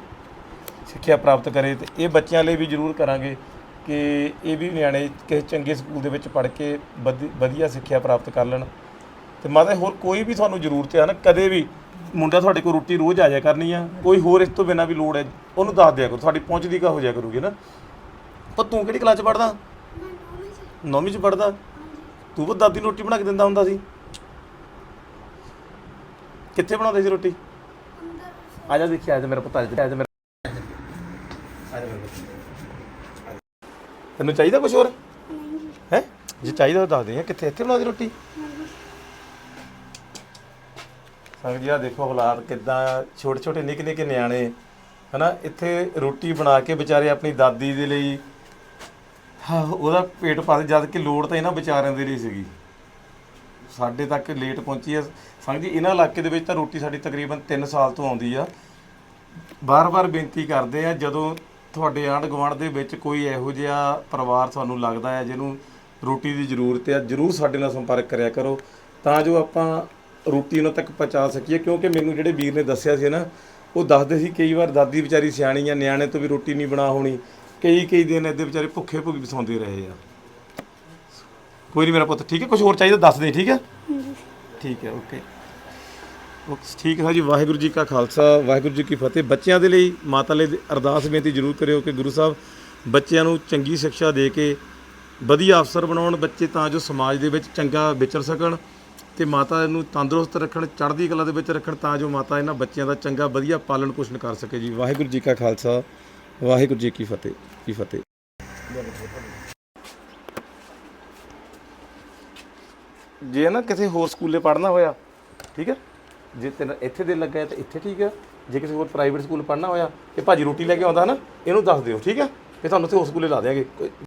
ਸਿੱਖਿਆ ਪ੍ਰਾਪਤ ਕਰੇ ਤੇ ਇਹ ਬੱਚਿਆਂ ਲਈ ਵੀ ਜ਼ਰੂਰ ਕਰਾਂਗੇ ਕਿ ਇਹ ਵੀ ਨਿਆਣੇ ਕਿਸੇ ਚੰਗੇ ਸਕੂਲ ਦੇ ਵਿੱਚ ਪੜ੍ਹ ਕੇ ਵਧੀ- ਵਧੀਆ ਸਿੱਖਿਆ ਪ੍ਰਾਪਤ ਕਰ ਲੈਣ। ਤੇ ਮਾਤਾ ਹੋਰ ਕੋਈ ਵੀ ਤੁਹਾਨੂੰ ਜ਼ਰੂਰਤ ਹੈ ਨਾ, ਕਦੇ ਵੀ ਮੁੰਡਾ ਤੁਹਾਡੇ ਕੋਲ ਰੋਟੀ ਰੋਜ਼ ਆ ਜਾਇਆ ਕਰਨੀ ਆ, ਕੋਈ ਹੋਰ ਇਸ ਤੋਂ ਬਿਨਾ ਵੀ ਲੋੜ ਹੈ, ਉਹਨੂੰ ਦੱਸ ਦਿਆ ਕਰੋ, ਤੁਹਾਡੀ ਪਹੁੰਚ ਦੀ ਕਾ ਹੋ ਜਾਇਆ ਕਰੂਗੀ ਨਾ। ਪਰ ਤੂੰ ਕਿਹੜੀ ਕਲਾਸ ਚ ਪੜਦਾ ਨੌਵੀਂ ਚ? ਪੜਦਾ ਤੂੰ ਵੀ ਦਾਦੀ ਨੂੰ ਰੋਟੀ ਬਣਾ ਕੇ ਦਿੰਦਾ ਹੁੰਦਾ ਸੀ। ਕਿੱਥੇ ਬਣਾਉਂਦੇ ਸੀ ਰੋਟੀ? ਆ ਜਾ ਦੇਖੀ, ਆ ਮੇਰਾ ਪੁੱਤ, ਆ ਜਾ ਮੇਰਾ ਆ ਜਾ ਮੇਰਾ ਤੈਨੂੰ ਚਾਹੀਦਾ ਕੁਝ ਹੋਰ? ਹੈ? ਜੇ ਚਾਹੀਦਾ ਦੱਸ ਦੇ ਕਿੱਥੇ ਇੱਥੇ ਬਣਾਉਂਦੀ ਰੋਟੀ? ਸੰਗ ਜੀ ਆ ਦੇਖੋ ਹਾਲਾਤ ਕਿੱਦਾਂ ਛੋਟੇ ਛੋਟੇ ਨਿੱਕੇ ਨਿੱਕੇ ਨਿਆਣੇ, ਹਨਾ, ਇੱਥੇ ਰੋਟੀ ਬਣਾ ਕੇ ਵਿਚਾਰੇ ਆਪਣੀ ਦਾਦੀ ਦੇ ਲਈ ਹਾਂ ਉਹਦਾ ਪੇਟ ਪਾਸੇ ਜਦ ਕਿ ਲੋੜ ਤਾਂ ਇਹਨਾਂ ਵਿਚਾਰਿਆਂ ਦੇ ਲਈ ਸੀਗੀ। ਸਾਡੇ ਤੱਕ ਲੇਟ ਪਹੁੰਚੀ ਹੈ। ਸੰਗ ਜੀ, ਇਹਨਾਂ ਇਲਾਕੇ ਦੇ ਵਿੱਚ ਤਾਂ ਰੋਟੀ ਸਾਡੀ ਤਕਰੀਬਨ 3 ਸਾਲ ਤੋਂ ਆਉਂਦੀ ਆ। ਬਾਰ-ਬਾਰ ਬੇਨਤੀ ਕਰਦੇ ਆ, ਜਦੋਂ ਤੁਹਾਡੇ ਆਂਢ ਗੁਆਂਢ ਦੇ ਵਿੱਚ ਕੋਈ ਇਹੋ ਜਿਹਾ ਪਰਿਵਾਰ ਤੁਹਾਨੂੰ ਲੱਗਦਾ ਹੈ ਜਿਹਨੂੰ ਰੋਟੀ ਦੀ ਜ਼ਰੂਰਤ ਹੈ, ਜਰੂਰ ਸਾਡੇ ਨਾਲ ਸੰਪਰਕ ਕਰਿਆ ਕਰੋ। ਤਾਂ ਜੋ ਆਪਾਂ ਰੋਟੀ ਉਹਨਾਂ ਤੱਕ ਪਹੁੰਚਾ ਸਕੀਏ, ਕਿਉਂਕਿ ਮੈਨੂੰ ਜਿਹੜੇ ਵੀਰ ਨੇ ਦੱਸਿਆ ਸੀ ਨਾ, ਉਹ ਦੱਸਦੇ ਸੀ ਕਈ ਵਾਰ ਦਾਦੀ ਵਿਚਾਰੀ ਸਿਆਣੀ ਆ, ਨਿਆਣੇ ਤੋਂ ਵੀ ਰੋਟੀ ਨਹੀਂ ਬਣਾ ਹੋਣੀ। ਕਈ ਕਈ ਦਿਨ ਇਹਦੇ ਵਿਚਾਰੇ ਭੁੱਖੇ ਭੁੱਖ ਬਸੌਂਦੇ ਰਹੇ ਆ। ਕੋਈ ਨਹੀਂ ਮੇਰਾ ਪੁੱਤ, ਠੀਕ ਹੈ? ਕੁਝ ਹੋਰ ਚਾਹੀਦਾ ਦੱਸ ਦੇ, ਠੀਕ ਹੈ? ਠੀਕ ਹੈ ਓਕੇ ਓਕੇ ਠੀਕ ਹੈ ਜੀ, ਵਾਹਿਗੁਰੂ ਜੀ ਕਾ ਖਾਲਸਾ, ਵਾਹਿਗੁਰੂ ਜੀ ਕੀ ਫਤਿਹ। ਬੱਚਿਆਂ ਦੇ ਲਈ ਮਾਤਾ ਲਈ ਅਰਦਾਸ ਬੇਨਤੀ ਜ਼ਰੂਰ ਕਰਿਓ ਕਿ ਗੁਰੂ ਸਾਹਿਬ ਬੱਚਿਆਂ ਨੂੰ ਚੰਗੀ ਸਿੱਖਿਆ ਦੇ ਕੇ ਵਧੀਆ ਅਫਸਰ ਬਣਾਉਣ, ਬੱਚੇ ਤਾਂ ਜੋ ਸਮਾਜ ਦੇ ਵਿੱਚ ਚੰਗਾ ਵਿਚਰ ਸਕਣ ਤੇ ਮਾਤਾ ਨੂੰ ਤੰਦਰੁਸਤ ਰੱਖਣ, ਚੜ੍ਹਦੀ ਕਲਾ ਦੇ ਵਿੱਚ ਰੱਖਣ ਤਾਂ ਜੋ ਮਾਤਾ ਇਹਨਾਂ ਬੱਚਿਆਂ ਦਾ ਚੰਗਾ, ਵਧੀਆ ਪਾਲਣ ਪੋਸ਼ਣ ਕਰ ਸਕੇ ਜੀ। ਵਾਹਿਗੁਰੂ ਜੀ ਕਾ ਖਾਲਸਾ, ਵਾਹਿਗੁਰੂ ਜੀ ਕੀ ਫਤਿਹ ਕੀ ਫਤਿਹ। ਜੇ ਨਾ ਕਿਸੇ ਹੋਰ ਸਕੂਲੇ ਪੜ੍ਹਨਾ ਹੋਇਆ, ਠੀਕ ਹੈ? ਜੇ ਤੈਨੂੰ ਇੱਥੇ ਦਿਲ ਲੱਗਾ ਤਾਂ ਇੱਥੇ ਠੀਕ ਹੈ। ਜੇ ਕਿਸੇ ਹੋਰ ਪ੍ਰਾਈਵੇਟ ਸਕੂਲ ਪੜ੍ਹਨਾ ਹੋਇਆ ਇਹ ਭਾਜੀ ਰੋਟੀ ਲੈ ਕੇ ਆਉਂਦਾ ਨਾ, ਇਹਨੂੰ ਦੱਸ ਦਿਓ, ਠੀਕ ਹੈ? ਇਹ ਤੁਹਾਨੂੰ ਉੱਥੇ ਹੋਰ ਸਕੂਲੇ ਲਾ ਦਿਆਂਗੇ। ਕੋਈ-